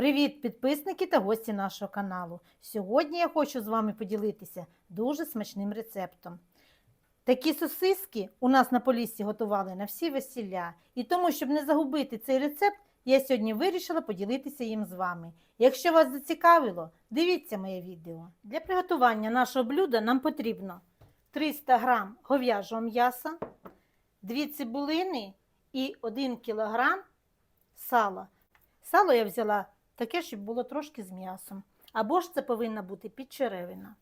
Привіт, підписники та гості нашого каналу. Сьогодні я хочу з вами поділитися дуже смачним рецептом. Такі сосиски у нас на поліссі готували на всі весілля. І тому, щоб не загубити цей рецепт, я сьогодні вирішила поділитися їм з вами. Якщо вас зацікавило, дивіться моє відео. Для приготування нашого блюда нам потрібно 300 г говяжого м'яса, 2 цибулини і 1 кг сала. Сало я взяла таке, щоб було трошки з м'ясом. Або ж це повинна бути підчеревина.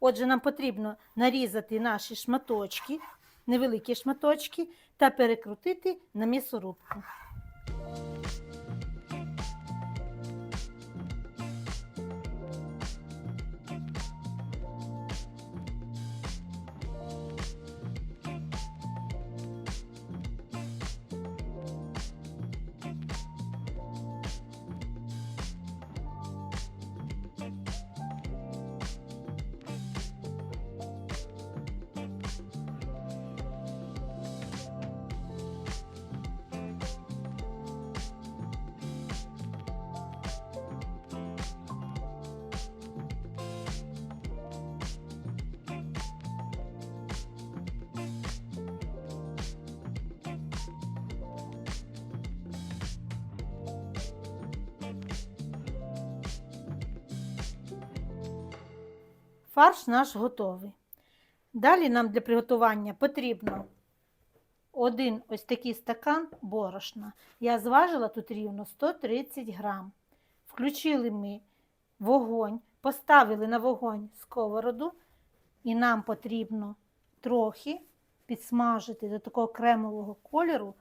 Отже, нам потрібно нарізати наші шматочки, невеликі шматочки, та перекрутити на м'ясорубку. Фарш наш готовий. Далі нам для приготування потрібно один ось такий стакан борошна. Я зважила тут рівно 130 грам. Включили ми вогонь, поставили на вогонь сковороду, і нам потрібно трохи підсмажити до такого кремового кольору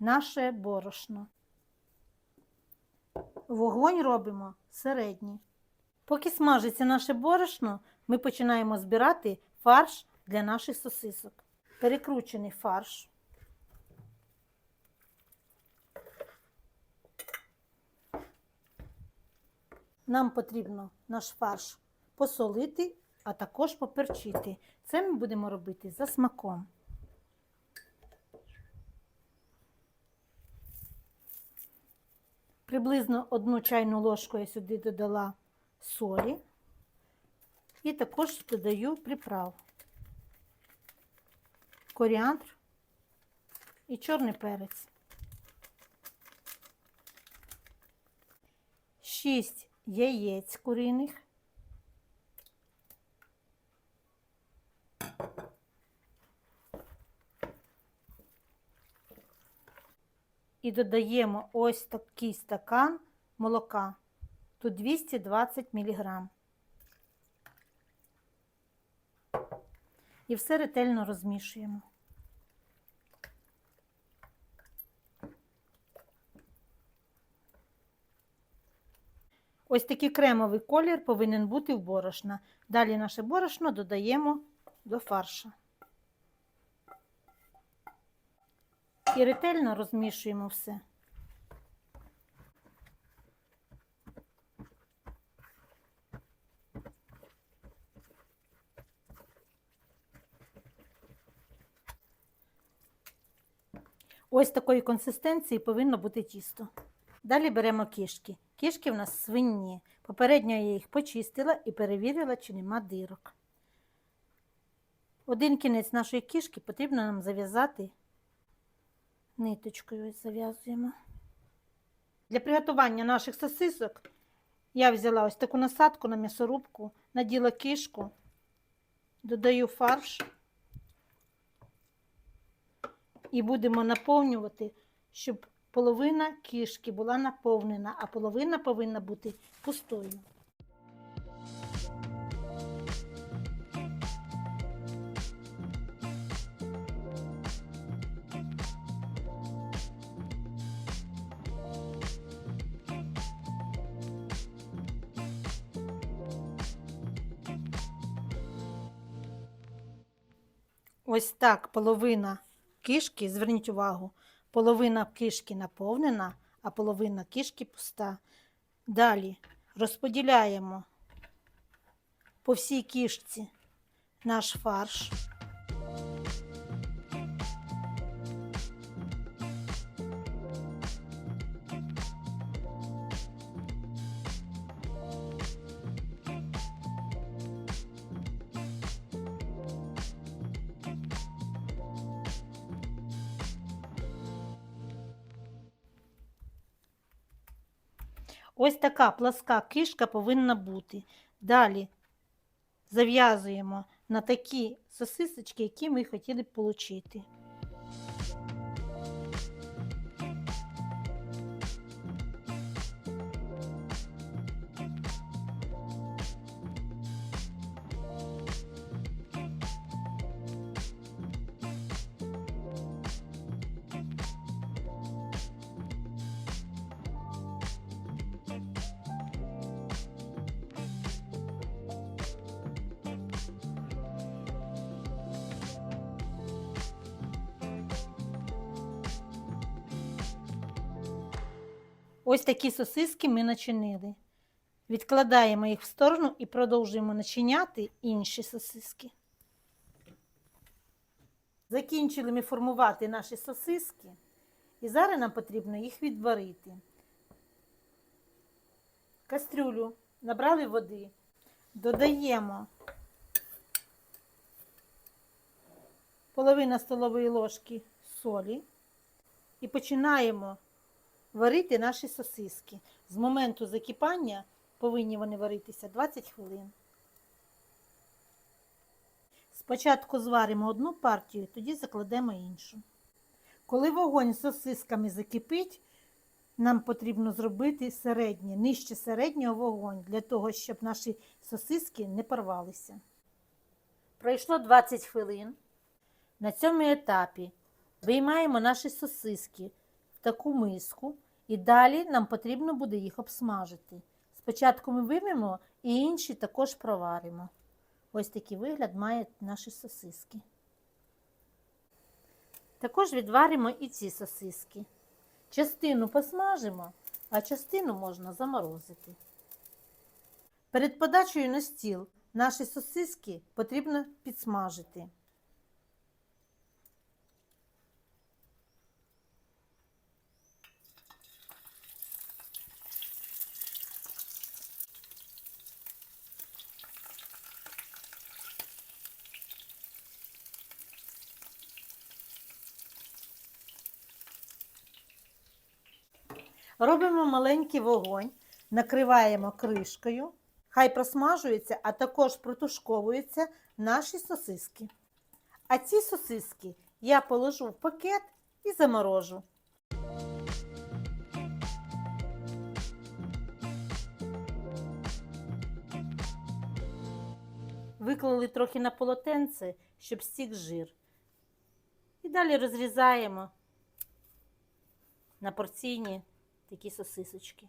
наше борошно. Вогонь робимо середній. Поки смажиться наше борошно, ми починаємо збирати фарш для наших сосисок. Перекручений фарш. Нам потрібно наш фарш посолити, а також поперчити. Це ми будемо робити за смаком. Приблизно одну чайну ложку я сюди додала солі. І також додаю приправ. Коріандр і чорний перець. 6 яєць куриних. І додаємо ось такий стакан молока. Тут 220 мг. І все ретельно розмішуємо. Ось такий кремовий колір повинен бути в борошна. Далі наше борошно додаємо до фарша. І ретельно розмішуємо все. Ось такої консистенції повинно бути тісто. Далі беремо кішки. Кішки в нас свинні. Попередньо я їх почистила і перевірила, чи нема дирок. Один кінець нашої кішки потрібно нам зав'язати ниточкою. Ось зав'язуємо. Для приготування наших сосисок я взяла ось таку насадку на м'ясорубку, наділа кішку, додаю фарш і будемо наповнювати, щоб половина кішки була наповнена, а половина повинна бути пустою. Ось так половина кишки, зверніть увагу, половина кишки наповнена, а половина кишки пуста. Далі розподіляємо по всій кишці наш фарш. Ось така пласка кишка повинна бути. Далі зав'язуємо на такі сосисочки, які ми хотіли б отримати. Ось такі сосиски ми начинили. Відкладаємо їх в сторону і продовжуємо начиняти інші сосиски. Закінчили ми формувати наші сосиски, і зараз нам потрібно їх відварити. Кастрюлю набрали води, додаємо половина столової ложки солі і починаємо варити наші сосиски. З моменту закипання повинні вони варитися 20 хвилин. Спочатку зваримо одну партію, тоді закладемо іншу. Коли вогонь з сосисками закипить, нам потрібно зробити середнє, нижче середнього вогонь, для того, щоб наші сосиски не порвалися. Пройшло 20 хвилин. На цьому етапі виймаємо наші сосиски в таку миску, і далі нам потрібно буде їх обсмажити. Спочатку ми виймемо і інші також проваримо. Ось такий вигляд мають наші сосиски. Також відваримо і ці сосиски. Частину посмажимо, а частину можна заморозити. Перед подачею на стіл наші сосиски потрібно підсмажити. Робимо маленький вогонь, накриваємо кришкою, хай просмажуються, а також протушковуються наші сосиски. А ці сосиски я положу в пакет і заморожу. Виклали трохи на полотенце, щоб стік жир. І далі розрізаємо на порційні такі сосисочки.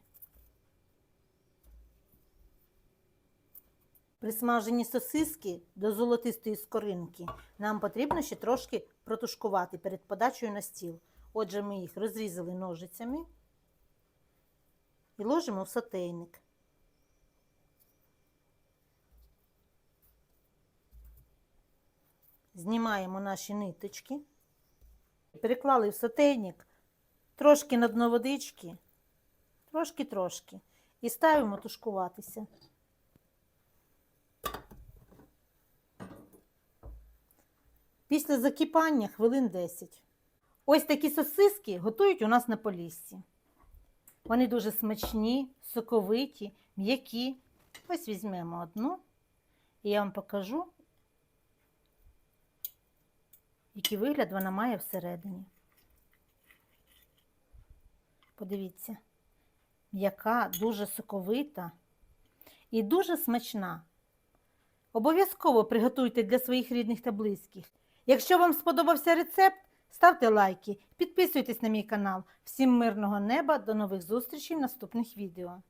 Присмажені сосиски до золотистої скоринки нам потрібно ще трошки протушкувати перед подачею на стіл. Отже, ми їх розрізали ножицями і ложимо в сотейник. Знімаємо наші ниточки, переклали в сотейник трошки на дно водички, трошки-трошки, і ставимо тушкуватися. Після закипання хвилин 10. Ось такі сосиски готують у нас на поліссі. Вони дуже смачні, соковиті, м'які. Ось візьмемо одну, і я вам покажу, який вигляд вона має всередині. Подивіться, м'яка, дуже соковита і дуже смачна. Обов'язково приготуйте для своїх рідних та близьких. Якщо вам сподобався рецепт, ставте лайки, підписуйтесь на мій канал. Всім мирного неба, до нових зустрічей в наступних відео.